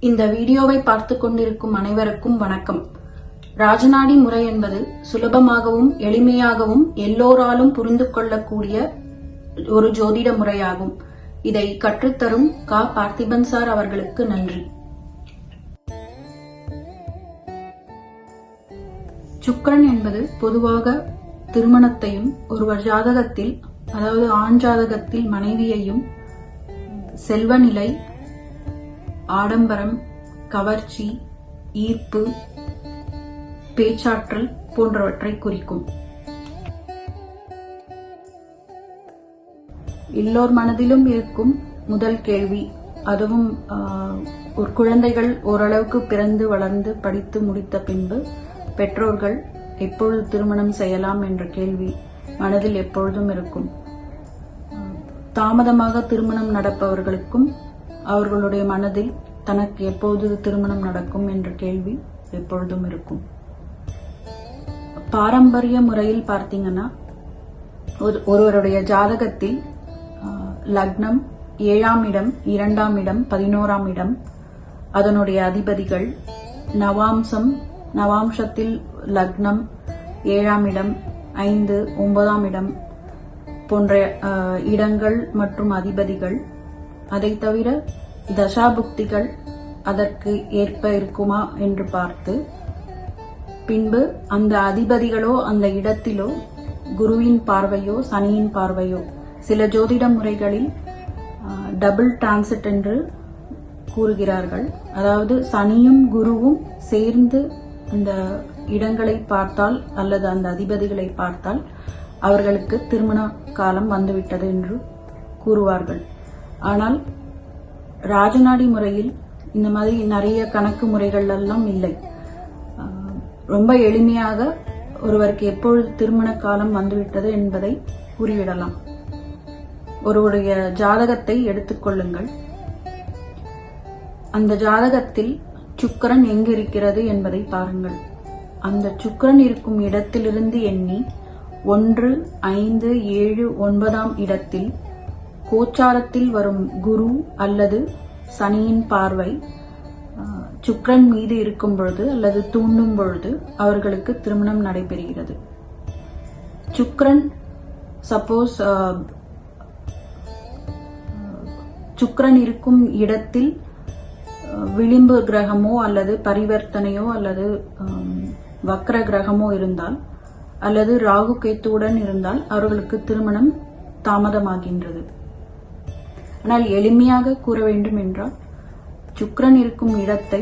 இந்த வீடியோவை பார்த்து கொண்டிருக்கும் அனைவருக்கும் வணக்கம். ராஜநாடி முறை என்பது சுலபமாகவும் எளிமையாகவும் எல்லோராலும் புரிந்து கொள்ளக்கூடிய ஒரு ஜோதிட முறையாகும். இதை கற்றுத்தரும் கா. பார்த்திபன் சார் அவர்களுக்கு நன்றி. சுக்கரன் என்பது பொதுவாக திருமணத்தையும் ஒருவர் ஜாதகத்தில் அதாவது ஆண் ஜாதகத்தில் மனைவியையும் செல்வநிலை ஆடம்பரம் கவர்ச்சி ஈர்ப்பு பேச்சாற்றல் போன்றவற்றை குறிக்கும். எல்லோர் மனதிலும் இருக்கும் முதல் கேள்வி. அதுவும் ஒரு குழந்தைகள் ஓரளவுக்கு பிறந்து வளர்ந்து படித்து முடித்த பின்பு பெற்றோர்கள் எப்பொழுது திருமணம் செய்யலாம் என்ற கேள்வி மனதில் எப்பொழுதும் இருக்கும். தாமதமாக திருமணம் நடப்பவர்களுக்கும் அவர்களுடைய மனதில் தனக்கு எப்போது திருமணம் நடக்கும் என்ற கேள்வி எப்பொழுதும் இருக்கும். பாரம்பரிய முறையில் பார்த்தீங்கன்னா ஒரு- ஒருவருடைய ஜாதகத்தில் லக்னம் ஏழாம் இடம் இரண்டாம் இடம் பதினோராம் இடம் அதனுடைய அதிபதிகள் நவாம்சம் நவாம்சத்தில் லக்னம் ஏழாம் இடம் ஐந்து ஒன்பதாம் இடம் போன்ற இடங்கள் மற்றும் அதிபதிகள். அதை தவிர தசாபுக்திகள் அதற்கு ஏற்ப இருக்குமா என்று பார்த்து பின்பு அந்த அதிபதிகளோ அந்த இடத்திலோ குருவின் பார்வையோ சனியின் பார்வையோ சில ஜோதிட முறைகளில் டபுள் டிரான்சிட் என்று கூறுகிறார்கள். அதாவது சனியும் குருவும் சேர்ந்து அந்த இடங்களை பார்த்தால் அல்லது அந்த அதிபதிகளை பார்த்தால் அவர்களுக்கு திருமண காலம் வந்துவிட்டது என்று கூறுவார்கள். ஆனால் ராஜநாடி முறையில் இந்த மாதிரி நிறைய கணக்கு முறைகள் எல்லாம் இல்லை ரொம்ப எளிமையாக ஒருவருக்கு எப்பொழுது திருமண காலம் வந்துவிட்டது என்பதை கூறிவிடலாம். ஒருவருடைய ஜாதகத்தை எடுத்துக்கொள்ளுங்கள் அந்த ஜாதகத்தில் சுக்கரன் எங்கு இருக்கிறது என்பதை பாருங்கள். அந்த சுக்கரன் இருக்கும் இடத்திலிருந்து எண்ணி ஒன்று ஐந்து ஏழு ஒன்பதாம் இடத்தில் கோச்சாரத்தில் வரும் குரு அல்லது சனியின் பார்வை சுக்ரன் மீது இருக்கும் பொழுது அல்லது தூண்டும் பொழுது அவர்களுக்கு திருமணம் நடைபெறுகிறது. சுக்ரன் சப்போஸ் சுக்ரன் இருக்கும் இடத்தில் விளிம்பு கிரகமோ அல்லது பரிவர்த்தனையோ அல்லது வக்ர கிரகமோ இருந்தால் அல்லது ராகு கேத்துவுடன் இருந்தால் அவர்களுக்கு திருமணம் தாமதமாகின்றது. ஆனால் எளிமையாக கூற வேண்டும் என்றால் சுக்ரன் இருக்கும் இடத்தை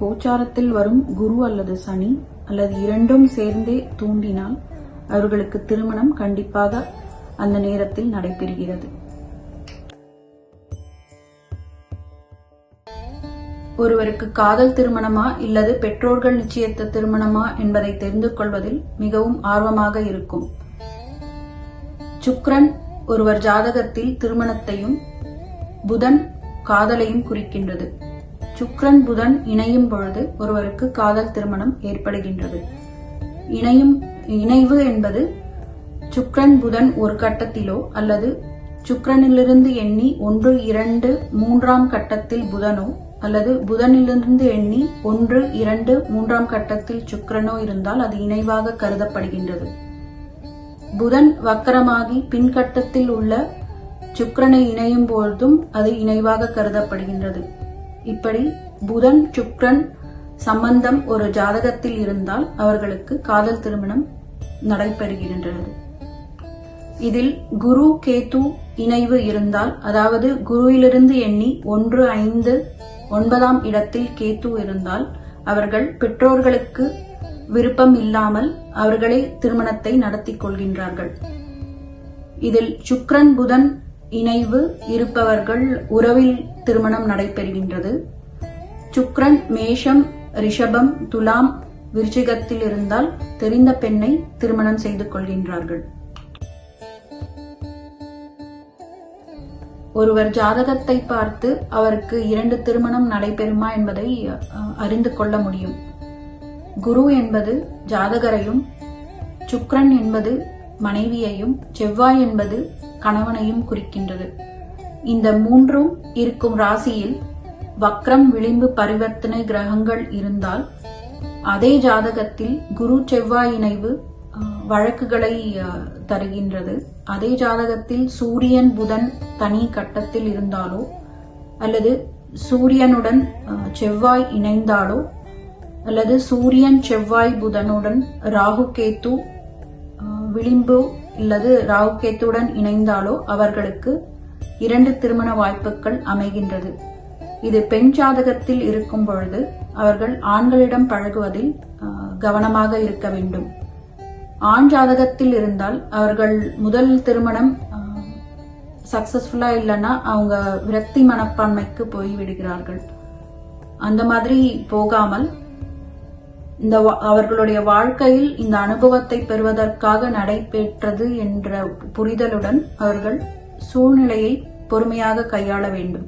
கோச்சாரத்தில் வரும் குரு அல்லது சனி அல்லது இரண்டும் சேர்ந்தே தூண்டினால் அவர்களுக்கு திருமணம் கண்டிப்பாக அந்த நேரத்தில் நடைபெறுகிறது. ஒருவருக்கு காதல் திருமணமா இல்லது பெற்றோர்கள் நிச்சயித்த திருமணமா என்பதை தெரிந்து கொள்வதில் மிகவும் ஆர்வமாக இருக்கும். சுக்ரன் ஒருவர் ஜாதகத்தில் திருமணத்தையும் புதன் காதலையும் குறிக்கின்றது. சுக்ரன் புதன் இணையும் பொழுது ஒருவருக்கு காதல் திருமணம் ஏற்படுகின்றது. இணையும் இணைவு என்பது சுக்ரன் புதன் ஒரு கட்டத்திலோ அல்லது சுக்ரனிலிருந்து எண்ணி ஒன்று இரண்டு மூன்றாம் கட்டத்தில் புதனோ அல்லது புதனிலிருந்து எண்ணி ஒன்று இரண்டு மூன்றாம் கட்டத்தில் சுக்கரனோ இருந்தால் அது இணைவாக கருதப்படுகின்றது. புதன் வக்கரமாகி பின்கட்டத்தில் உள்ள சுக்கரனை இணையும் பொழுதும் அது இணைவாக கருதப்படுகின்றது. இப்படி புதன் சுக்கரன் சம்பந்தம் ஒரு ஜாதகத்தில் இருந்தால் அவர்களுக்கு காதல் திருமணம் நடைபெறுகின்றது. இதில் குரு கேது இணைவு இருந்தால் அதாவது குருவிலிருந்து எண்ணி ஒன்று ஐந்து ஒன்பதாம் இடத்தில் கேது இருந்தால் அவர்கள் பெற்றோர்களுக்கு விருப்பம் இல்லாமல் அவர்களே திருமணத்தை நடத்தி கொள்கின்றார்கள். இதில் சுக்ரன் புதன் இணைவு இருப்பவர்கள் உறவில் திருமணம் நடைபெறுகின்றது. சுக்ரன் மேஷம் ரிஷபம் துலாம் விருச்சிகத்தில் இருந்தால் தெரிந்த பெண்ணை திருமணம் செய்து கொள்கின்றார்கள். ஒருவர் ஜாதகத்தை பார்த்து அவருக்கு இரண்டு திருமணம் நடைபெறுமா என்பதை அஹ், அறிந்து கொள்ள முடியும். குரு என்பது ஜாதகரையும் சுக்ரன் என்பது மனைவியையும் செவ்வாய் என்பது கணவனையும் குறிக்கின்றது. இந்த மூன்றும் இருக்கும் ராசியில் வக்ரம் விளிம்பு பரிவர்த்தனை கிரகங்கள் இருந்தால் அதே ஜாதகத்தில் குரு செவ்வாய் இணைவு வழக்குகளை தருகின்றது. அதே ஜாதகத்தில் சூரியன் புதன் தனி கட்டத்தில் இருந்தாலோ அல்லது சூரியனுடன் செவ்வாய் இணைந்தாலோ அல்லது சூரியன் செவ்வாய் புதனுடன் ராகு கேத்து விளிம்பு அல்லது ராவுகேத்துடன் இணைந்தாலோ அவர்களுக்கு இரண்டு திருமண வாய்ப்புகள் அமைகின்றது. இது பெண் ஜாதகத்தில் இருக்கும் பொழுது அவர்கள் ஆண்களிடம் பழகுவதில் கவனமாக இருக்க வேண்டும். ஆண் ஜாதகத்தில் இருந்தால் அவர்கள் முதல் திருமணம் சக்சஸ்ஃபுல்லா இல்லைன்னா அவங்க விரக்தி மனப்பான்மைக்கு போய் விடுகிறார்கள். அந்த மாதிரி போகாமல் இந்த வா- அவர்களுடைய வாழ்க்கையில் இந்த அனுபவத்தை பெறுவதற்காக நடைபெற்றது என்ற புரிதலுடன் அவர்கள் சூழ்நிலையை பொறுமையாக கையாள வேண்டும்.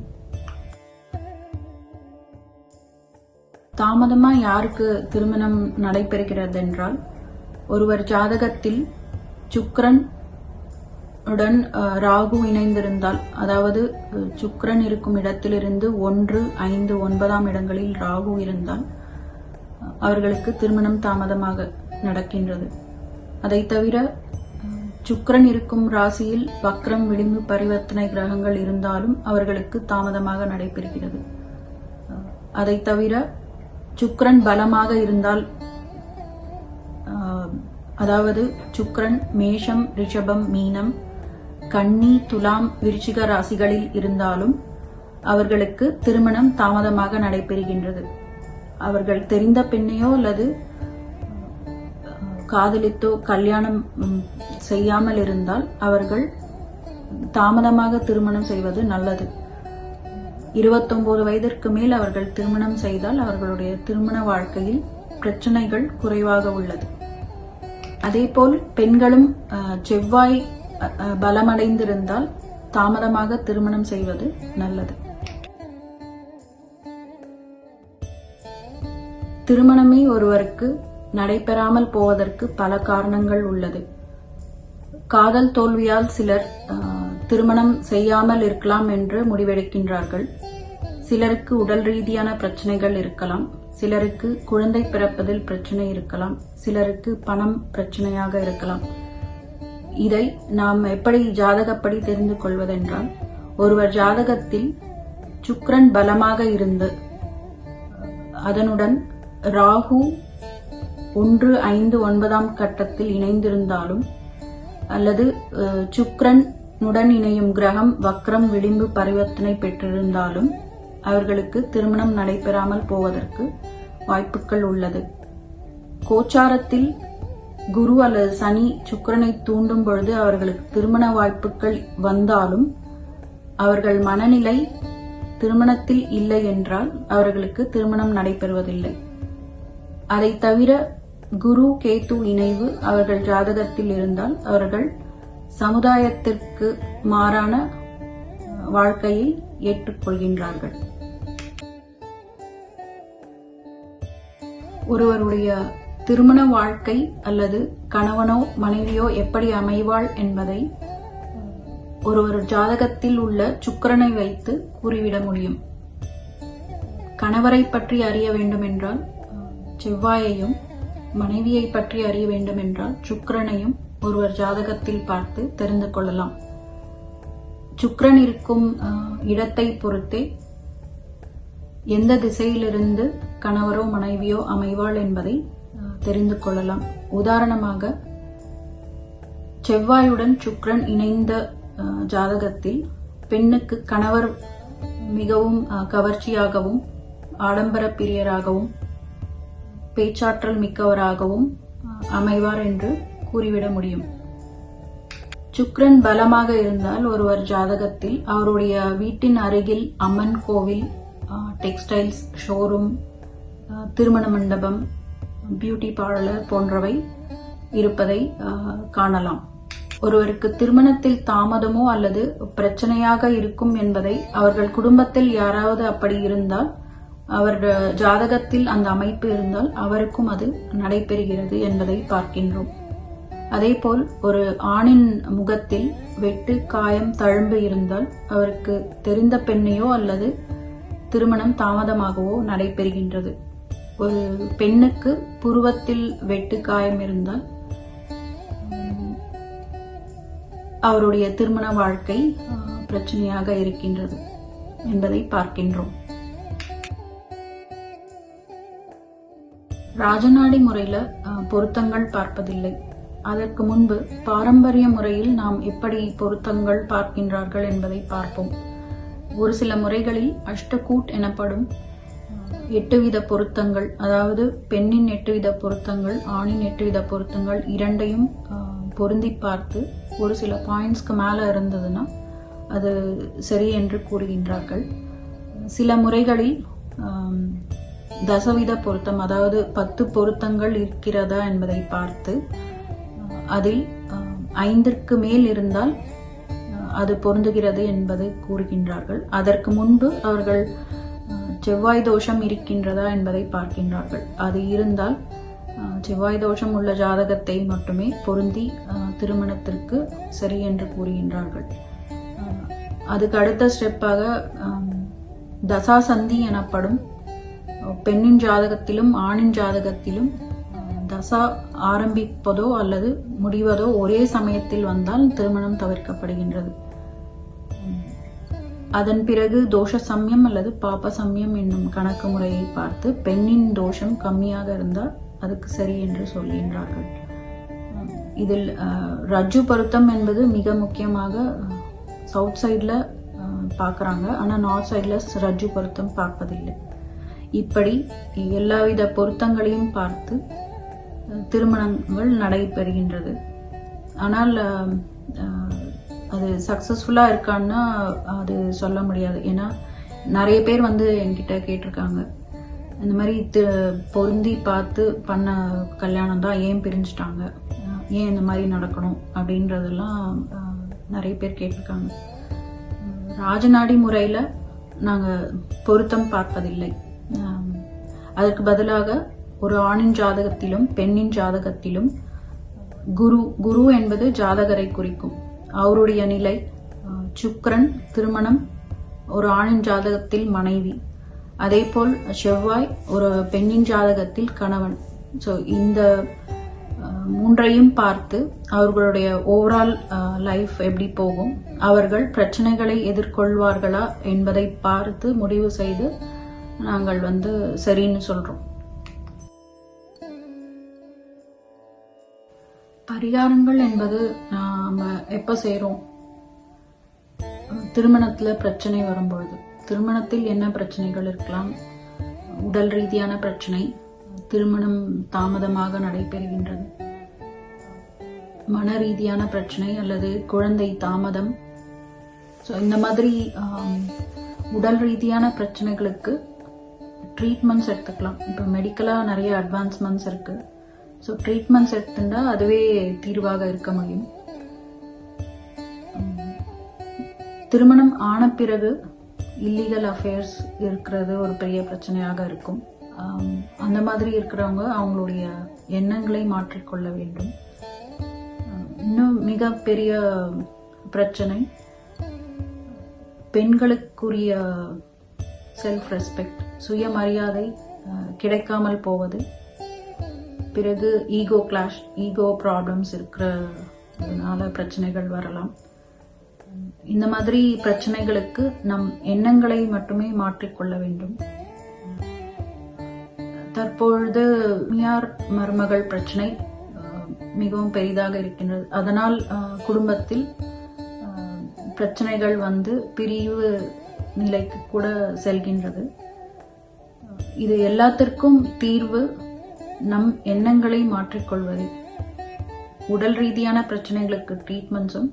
தாமதமா யாருக்கு திருமணம் நடைபெறுகிறது என்றால் ஒருவர் ஜாதகத்தில் சுக்ரன் உடன் அஹ், ராகு இணைந்திருந்தால் அதாவது சுக்ரன் இருக்கும் இடத்திலிருந்து ஒன்று ஐந்து ஒன்பதாம் இடங்களில் ராகு இருந்தால் அவர்களுக்கு திருமணம் தாமதமாக நடக்கின்றது. அதை தவிர சுக்கரன் இருக்கும் ராசியில் வக்ரம் விளிம்பு பரிவர்த்தனை கிரகங்கள் இருந்தாலும் அவர்களுக்கு தாமதமாக நடைபெறுகிறது. அதை தவிர சுக்கரன் பலமாக இருந்தால் ஆஹ், அதாவது சுக்கரன் மேஷம் ரிஷபம் மீனம் கன்னி துலாம் விருச்சிக ராசிகளில் இருந்தாலும் அவர்களுக்கு திருமணம் தாமதமாக நடைபெறுகின்றது. அவர்கள் தெரிந்த பெண்ணையோ அல்லது காதலித்தோ கல்யாணம் செய்யாமல் இருந்தால் அவர்கள் தாமதமாக திருமணம் செய்வது நல்லது. இருபத்தொன்பது வயதிற்கு மேல் அவர்கள் திருமணம் செய்தால் அவர்களுடைய திருமண வாழ்க்கையில் பிரச்சனைகள் குறைவாக உள்ளது. அதேபோல் பெண்களும் செவ்வாய் பலமடைந்திருந்தால் தாமதமாக திருமணம் செய்வது நல்லது. திருமணமே ஒருவருக்கு நடைபெறாமல் போவதற்கு பல காரணங்கள் உள்ளது. காதல் தோல்வியால் சிலர் திருமணம் செய்யாமல் இருக்கலாம் என்று முடிவெடுக்கின்றார்கள். சிலருக்கு உடல் ரீதியான பிரச்சனைகள் இருக்கலாம். சிலருக்கு குழந்தை பிறப்பதில் பிரச்சனை இருக்கலாம். சிலருக்கு பணம் பிரச்சனையாக இருக்கலாம். இதை நாம் எப்படி ஜாதகப்படி தெரிந்து கொள்வதென்றால் ஒருவர் ஜாதகத்தில் சுக்ரன் பலமாக இருந்து அதனுடன் ராகு ஒன்று ஐந்து ஒன்பதாம் கட்டத்தில் இணைந்திருந்தாலும் அல்லது சுக்ரன் உடன் இணையும் கிரகம் வக்ரம் விளிம்பு பரிவர்த்தனை பெற்றிருந்தாலும் அவர்களுக்கு திருமணம் நடைபெறாமல் போவதற்கு வாய்ப்புகள் உள்ளது. கோச்சாரத்தில் குரு அல்லது சனி சுக்கரனை தூண்டும் பொழுது அவர்களுக்கு திருமண வாய்ப்புகள் வந்தாலும் அவர்கள் மனநிலை திருமணத்தில் இல்லை என்றால் அவர்களுக்கு திருமணம் நடைபெறுவதில்லை. அதை தவிர குரு கேத்து இணைவு அவர்கள் ஜாதகத்தில் இருந்தால் அவர்கள் சமுதாயத்திற்கு மாறான வாழ்க்கையை ஏற்றுக்கொள்கின்றார்கள். ஒருவருடைய திருமண வாழ்க்கை அல்லது கணவனோ மனைவியோ எப்படி அமைவாள் என்பதை ஒருவர் ஜாதகத்தில் உள்ள சுக்கரனை வைத்து கூறிவிட முடியும். கணவரை பற்றி அறிய வேண்டும் என்றால் செவ்வாயையும் மனைவியை பற்றி அறிய வேண்டும் என்றால் சுக்கரனையும் ஒருவர் ஜாதகத்தில் பார்த்து தெரிந்து கொள்ளலாம். சுக்கரன் இருக்கும் இடத்தை பொறுத்தே எந்த திசையிலிருந்து கணவரோ மனைவியோ அமைவாள் என்பதை தெரிந்து கொள்ளலாம். உதாரணமாக செவ்வாயுடன் சுக்ரன் இணைந்த ஜாதகத்தில் பெண்ணுக்கு கணவர் மிகவும் கவர்ச்சியாகவும் ஆடம்பர பிரியராகவும் பேச்சாற்றல் மிக்கவராகவும் அமைவார் என்று கூறிவிட முடியும். சுக்ரன் பலமாக இருந்தால் ஒருவர் ஜாதகத்தில் அவருடைய வீட்டின் அருகில் அம்மன் கோவில் டெக்ஸ்டைல்ஸ் ஷோரூம் திருமண மண்டபம் பியூட்டி பார்லர் போன்றவை இருப்பதை காணலாம். ஒருவருக்கு திருமணத்தில் தாமதமோ அல்லது பிரச்சனையாக இருக்கும் என்பதை அவர்கள் குடும்பத்தில் யாராவது அப்படி இருந்தால் அவர் ஜாதகத்தில் அந்த அமைப்பு இருந்தால் அவருக்கும் அது நடைபெறுகிறது என்பதை பார்க்கின்றோம். அதேபோல் ஒரு ஆணின் முகத்தில் வெட்டு காயம் தழும்பு இருந்தால் அவருக்கு தெரிந்த பெண்ணையோ அல்லது திருமணம் தாமதமாகவோ நடைபெறுகின்றது. ஒரு பெண்ணுக்கு புருவத்தில் வெட்டு காயம் இருந்தால் அவருடைய திருமண வாழ்க்கை பிரச்சனையாக இருக்கின்றது என்பதை பார்க்கின்றோம். ராஜநாடி முறையில பொருத்தங்கள் பார்ப்பதில்லை. அதற்கு முன்பு பாரம்பரிய முறையில் நாம் எப்படி பொருத்தங்கள் பார்க்கின்றார்கள் என்பதை பார்ப்போம். ஒரு சில முறைகளில் அஷ்டகூட் எனப்படும் எட்டு வித பொருத்தங்கள் அதாவது பெண்ணின் எட்டு வித பொருத்தங்கள் ஆணின் எட்டு வித பொருத்தங்கள் இரண்டையும் பொருந்தி பார்த்து ஒரு சில பாயிண்ட்ஸ்க்கு மேலே இருந்ததுன்னா அது சரி என்று கூறுகின்றார்கள். சில முறைகளில் தசவித பொருத்தம் அதாவது பத்து பொருத்தங்கள் இருக்கிறதா என்பதை பார்த்து அதில் ஐந்திற்கு மேல் இருந்தால் அது பொருந்துகிறது என்பதை கூறுகின்றார்கள். அதற்கு முன்பு அவர்கள் செவ்வாய் தோஷம் இருக்கின்றதா என்பதை பார்க்கின்றார்கள். அது இருந்தால் செவ்வாய் தோஷம் உள்ள ஜாதகத்தை மட்டுமே பொருந்தி திருமணத்திற்கு சரி என்று கூறுகின்றார்கள். அதுக்கு அடுத்த ஸ்டெப்பாக தசாசந்தி எனப்படும் பெண்ணின் ஜாதகத்திலும் ஆணின் ஜாதகத்திலும் தசா ஆரம்பிப்பதோ அல்லது முடிவதோ ஒரே சமயத்தில் வந்தால் திருமணம் தவிர்க்கப்படுகின்றது. அதன் பிறகு தோஷ சமயம் அல்லது பாப்ப சமயம் என்னும் கணக்கு முறையை பார்த்து பெண்ணின் தோஷம் கம்மியாக இருந்தால் அதுக்கு சரி என்று சொல்கின்றார்கள். இதில் ரஜு ரஜ்ஜு பொருத்தம் என்பது மிக முக்கியமாக சவுத் சைடில் பார்க்குறாங்க. ஆனால் நார்த் சைடில் ரஜ்ஜு பொருத்தம் பார்ப்பதில்லை. இப்படி எல்லாவித பொருத்தங்களையும் பார்த்து திருமணங்கள் நடைபெறுகின்றது. ஆனால் அது சக்ஸஸ்ஃபுல்லாக இருக்கான்னா அது சொல்ல முடியாது. ஏன்னா நிறைய பேர் வந்து என்கிட்ட கேட்டிருக்காங்க. இந்த மாதிரி தி- பொருந்தி பார்த்து பண்ண கல்யாணம் தான் ஏன் பிரிஞ்சுட்டாங்க? ஏன் இந்த மாதிரி நடக்கணும்? அப்படின்றதெல்லாம் நிறைய பேர் கேட்டிருக்காங்க. ராஜநாடி முறையில் நாங்கள் பொருத்தம் பார்ப்பதில்லை. அதற்கு பதிலாக ஒரு ஆணின் ஜாதகத்திலும் பெண்ணின் ஜாதகத்திலும் குரு குரு என்பது ஜாதகரை குறிக்கும். அவருடைய நிலை சுக்ரன் திருமணம் ஒரு ஆணின் ஜாதகத்தில் மனைவி. அதேபோல் செவ்வாய் ஒரு பெண்ணின் ஜாதகத்தில் கணவன். ஸோ இந்த மூன்றையும் பார்த்து அவர்களுடைய ஓவரால் லைஃப் எப்படி போகும் அவர்கள் பிரச்சனைகளை எதிர்கொள்வார்களா என்பதை பார்த்து முடிவு செய்து நாங்கள் வந்து சரின்னு சொல்றோம். பரிகாரங்கள் என்பது நாம எப்ப செய்கிறோம் திருமணத்துல பிரச்சனை வரும்பொழுது. திருமணத்தில் என்ன பிரச்சனைகள் இருக்கலாம்? உடல் ரீதியான பிரச்சனை திருமணம் தாமதமாக நடைபெறுகின்றது. மன ரீதியான பிரச்சனை அல்லது குழந்தை தாமதம். ஸோ இந்த மாதிரி உடல் ரீதியான பிரச்சனைகளுக்கு ட்ரீட்மெண்ட்ஸ் எடுத்துக்கலாம். இப்போ மெடிக்கலாக நிறைய அட்வான்ஸ்மெண்ட்ஸ் இருக்குது ஸோ ட்ரீட்மெண்ட்ஸ் எடுத்துட்டா அதுவே தீர்வாக இருக்க முடியும். திருமணம் ஆன பிறகு இல்லீகல் அஃபேர்ஸ் இருக்கிறது ஒரு பெரிய பிரச்சனையாக இருக்கும். அந்த மாதிரி இருக்கிறவங்க அவங்களுடைய எண்ணங்களை மாற்றிக்கொள்ள வேண்டும். இன்னும் இன்னும் மிகப்பெரிய பிரச்சனை பெண்களுக்குரிய செல்ஃப் ரெஸ்பெக்ட் சுயமரியாதை கிடைக்காமல் போவது. பிறகு ஈகோ கிளாஷ் ஈகோ ப்ராப்ளம்ஸ் இருக்கிறதுனால பிரச்சனைகள் வரலாம். இந்த மாதிரி பிரச்சனைகளுக்கு நம் எண்ணங்களை மட்டுமே மாற்றிக்கொள்ள வேண்டும். தற்பொழுது மியார் மருமகள் பிரச்சனை மிகவும் பெரிதாக இருக்கின்றது. அதனால் குடும்பத்தில் பிரச்சனைகள் வந்து பிரிவு நிலைக்கு கூட செல்கின்றது. இது எல்லாத்திற்கும் தீர்வு நம் எண்ணங்களை மாற்றிக்கொள்வது. உடல் ரீதியான பிரச்சனைகளுக்கு ட்ரீட்மெண்ட்ஸும்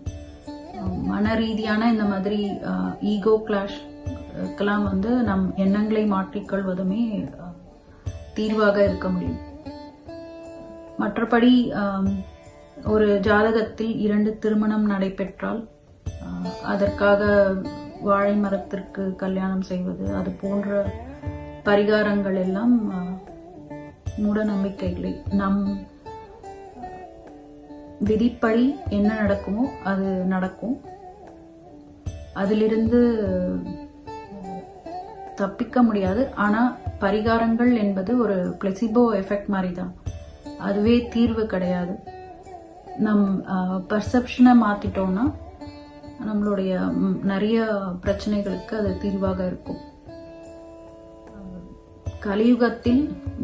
மன ரீதியான இந்த மாதிரி ஈகோ கிளாஷ்க்கெல்லாம் வந்து நம் எண்ணங்களை மாற்றிக்கொள்வதுமே தீர்வாக இருக்க முடியும். மற்றபடி ஒரு ஜாதகத்தில் இரண்டு திருமணம் நடைபெற்றால் அதற்காக வாழை மரத்திற்கு கல்யாணம் செய்வது அது போன்ற பரிகாரங்கள் எல்லாம் மூட நம்பிக்கைகளை நம் விதிப்படி என்ன நடக்குமோ அது நடக்கும். அதிலிருந்து தப்பிக்க முடியாது. ஆனால் பரிகாரங்கள் என்பது ஒரு பிளெசிபோ எஃபெக்ட் மாதிரி தான் அதுவே தீர்வு கிடையாது. நம் பர்செப்ஷனை மாற்றிட்டோம்னா நம்மளுடைய நிறைய பிரச்சனைகளுக்கு அது தீர்வாக இருக்கும். கலியுகத்தில்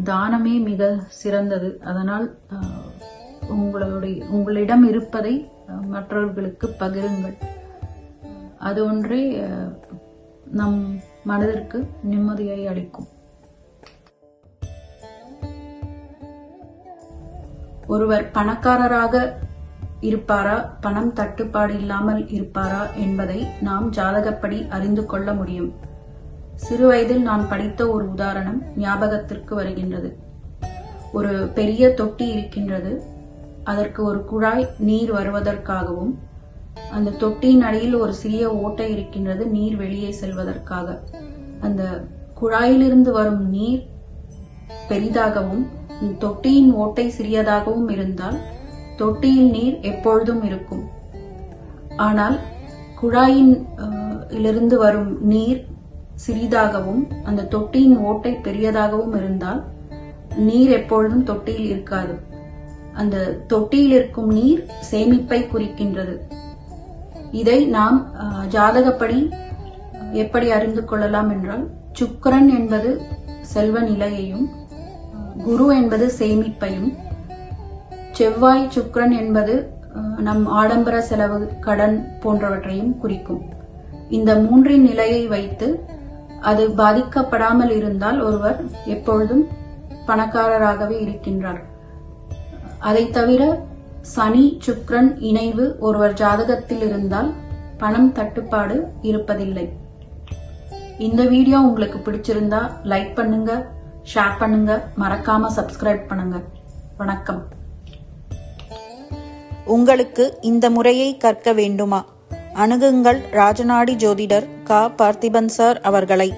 தானமே மிக சிறந்தது. அதனால் உங்களுடைய உங்களிடம் இருப்பதை மற்றவர்களுக்கு பகிருங்கள். அது ஒன்றே நம் மனதிற்கு நிம்மதியை அளிக்கும். ஒருவர் பணக்காரராக இருப்பாரா? பணம் தட்டுப்பாடு இல்லாமல் இருப்பாரா என்பதை நாம் ஜாதகப்படி அறிந்து கொள்ள முடியும். சிறுவயதில் நான் படித்த ஒரு உதாரணம் ஞாபகத்திற்கு வருகின்றது. ஒரு பெரிய தொட்டி இருக்கின்றது. அதற்கு ஒரு குழாய் நீர் வருவதற்காகவும் அந்த தொட்டியின் அடியில் ஒரு சிறிய ஓட்டை இருக்கின்றது நீர் வெளியே செல்வதற்காக. அந்த குழாயிலிருந்து வரும் நீர் பெரிதாகவும் தொட்டியின் ஓட்டை சிறியதாகவும் இருந்தால் தொட்டியில் நீர் எப்பொழுதும் இருக்கும். ஆனால் குழாயின் இலிருந்து வரும் நீர் சிறிதாகவும் அந்த தொட்டியின் ஓட்டை பெரியதாகவும் இருந்தால் நீர் எப்பொழுதும் தொட்டியில் இருக்காது. அந்த தொட்டியில் இருக்கும் நீர் சேமிப்பை குறிக்கின்றது. இதை நாம் ஜாதகப்படி எப்படி அறிந்து கொள்ளலாம் என்றால் சுக்கரன் என்பது செல்வ நிலையையும் குரு என்பது சேமிப்பையும் செவ்வாய் சுக்ரன் என்பது நம் ஆடம்பர செலவு கடன் போன்றவற்றையும் குறிக்கும். இந்த மூன்றின் நிலையை வைத்து அது பாதிக்கப்படாமல் இருந்தால் ஒருவர் எப்பொழுதும் பணக்காரராகவே இருக்கின்றார். அதை தவிர சனி சுக்ரன் இணைவு ஒருவர் ஜாதகத்தில் இருந்தால் பணம் தட்டுப்பாடு இருப்பதில்லை. இந்த வீடியோ உங்களுக்கு பிடிச்சிருந்தா லைக் பண்ணுங்க ஷேர் பண்ணுங்க மறக்காம சப்ஸ்கிரைப் பண்ணுங்க. வணக்கம். உங்களுக்கு இந்த முறையை கற்க வேண்டுமா? அணுகுங்கள் ராஜநாடி ஜோதிடர் கா. பார்த்திபன் சார் அவர்களை.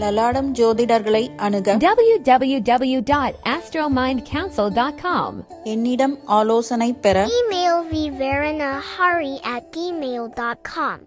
லலாடம் ஜோதிடர்களை அணுக. www.astromindcouncil.com. என்னிடம் ஆலோசனை பெற. Email Viverina Hari at gmail.com.